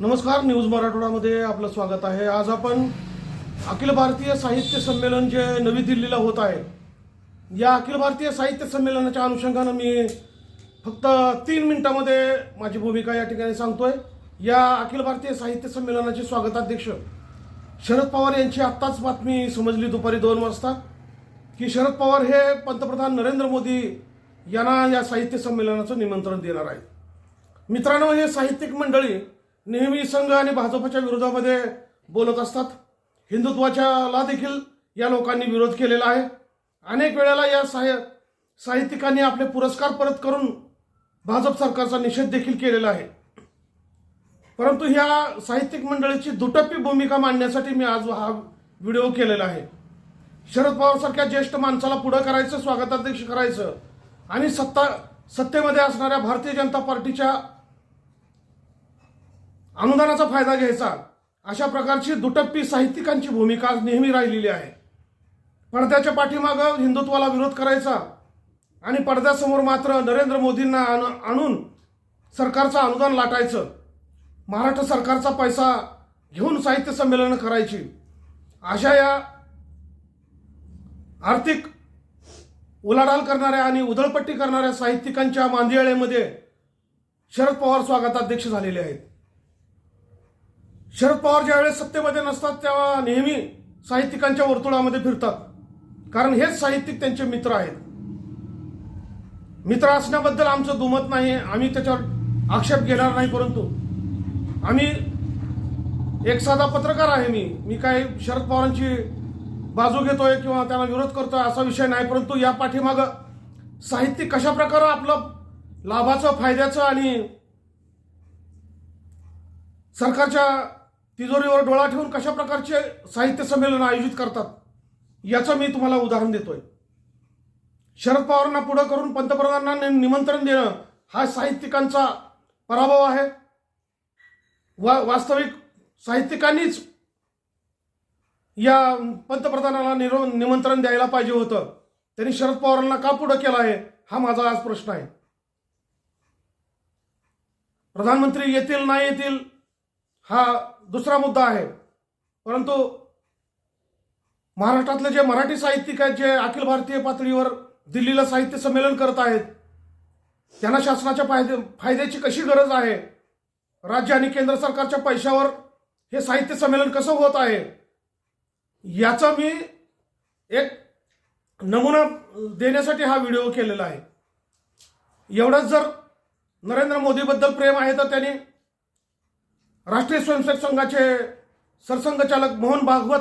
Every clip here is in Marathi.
नमस्कार न्यूज मराठवाडामध्ये आपलं स्वागत आहे. आज आपण अखिल भारतीय साहित्य संमेलन जे नवी दिल्लीला होत आहे या अखिल भारतीय साहित्य संमेलनाच्या अनुषंगानं मी फक्त तीन मिनिटामध्ये माझी भूमिका या ठिकाणी सांगतोय. या अखिल भारतीय साहित्य संमेलनाचे स्वागताध्यक्ष शरद पवार यांची आत्ताच बातमी समजली दुपारी दोन वाजता की शरद पवार हे पंतप्रधान नरेंद्र मोदी यांना या साहित्य संमेलनाचं निमंत्रण देणार आहेत. मित्रांनो हे साहित्यिक मंडळी नेहमी संघ आणि भाजपच्या विरोधामध्ये बोलत असतात. हिंदुत्वाच्याला देखील या लोकांनी विरोध केलेला आहे. अनेक वेळेला या साहि साहित्यिकांनी आपले पुरस्कार परत करून भाजप सरकारचा निषेध देखील केलेला आहे. परंतु ह्या साहित्यिक मंडळीची दुटप्पी भूमिका मांडण्यासाठी मी आज हा व्हिडिओ केलेला आहे. शरद पवारसारख्या ज्येष्ठ माणसाला पुढं करायचं स्वागताध्यक्ष करायचं आणि सत्ता सत्तेमध्ये असणाऱ्या भारतीय जनता पार्टीच्या अनुदानाचा फायदा घ्यायचा. अशा प्रकारची दुटप्पी साहित्यिकांची भूमिका नेहमी राहिलेली आहे. पडद्याच्या पाठीमागं हिंदुत्वाला विरोध करायचा आणि पडद्यासमोर मात्र नरेंद्र मोदींना आण- आणून सरकारचं अनुदान लाटायचं. महाराष्ट्र सरकारचा पैसा घेऊन साहित्य संमेलनं करायची. अशा या आर्थिक उलाढाल करणाऱ्या आणि उधळपट्टी करणाऱ्या साहित्यिकांच्या मांदियाळेमध्ये शरद पवार स्वागताध्यक्ष झालेले आहेत. शरद पवार ज्यावेळेस सत्तेमध्ये नसतात तेव्हा नेहमी साहित्यिकांच्या वर्तुळामध्ये फिरतात. कारण हेच साहित्यिक त्यांचे मित्र आहेत. मित्र असण्याबद्दल आमचं दुमत नाही आम्ही त्याच्यावर आक्षेप घेणार नाही परंतु आम्ही एक साधा पत्रकार आहे मी. मी काही शरद पवारांची बाजू घेतोय किंवा त्यांना विरोध करतोय असा विषय नाही परंतु या पाठीमाग साहित्य कशा प्रकारे आपलं लाभाचं फायद्याचं आणि सरकारच्या तिजोरीवर डोळा ठेवून कशा प्रकारचे साहित्य संमेलन आयोजित करतात याचं मी तुम्हाला उदाहरण देतोय. शरद पवारांना पुढं करून पंतप्रधानांना निमंत्रण देणं हा साहित्यिकांचा पराभव आहे. वा वास्तविक साहित्यिकांनीच या पंतप्रधानाला निरो निमंत्रण द्यायला पाहिजे होतं. त्यांनी शरद पवारांना का पुढं केलं आहे हा माझा आज प्रश्न आहे. प्रधानमंत्री येतील नाही येतील हा दुसरा मुद्दा आहे. परंतु महाराष्ट्रातले जे मराठी साहित्यिक आहेत जे अखिल भारतीय पातळीवर दिल्लीला साहित्य संमेलन करत आहेत त्यांना शासनाच्या फायदे फायद्याची कशी गरज आहे? राज्य आणि केंद्र सरकारच्या पैशावर हे साहित्य संमेलन कसं होत आहे? याचा मी एक नमुना देण्यासाठी हा व्हिडिओ केलेला आहे. एवढंच जर नरेंद्र मोदीबद्दल प्रेम आहे तर त्यांनी राष्ट्रीय स्वयंसेवक संघाचे सरसंघचालक मोहन भागवत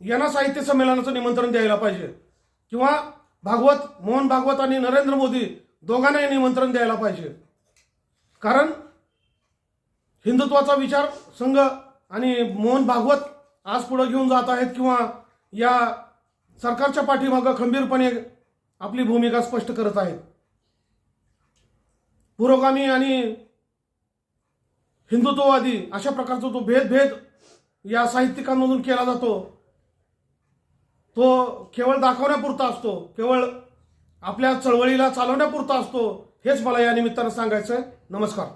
यांना साहित्य संमेलनाचं निमंत्रण द्यायला पाहिजे. किंवा भागवत मोहन भागवत आणि नरेंद्र मोदी दोघांनाही निमंत्रण द्यायला पाहिजे. कारण हिंदुत्वाचा विचार संघ आणि मोहन भागवत आज पुढं घेऊन जात आहेत किंवा या सरकारच्या पाठीमागं खंबीरपणे आपली भूमिका स्पष्ट करत आहेत. पुरोगामी आणि हिंदुत्ववादी अशा प्रकारचा जो भेदभेद या साहित्यिकांमधून केला जातो तो केवळ दाखवण्यापुरता असतो केवळ आपल्या चळवळीला चालवण्यापुरता असतो हेच मला या निमित्तानं सांगायचं आहे नमस्कार.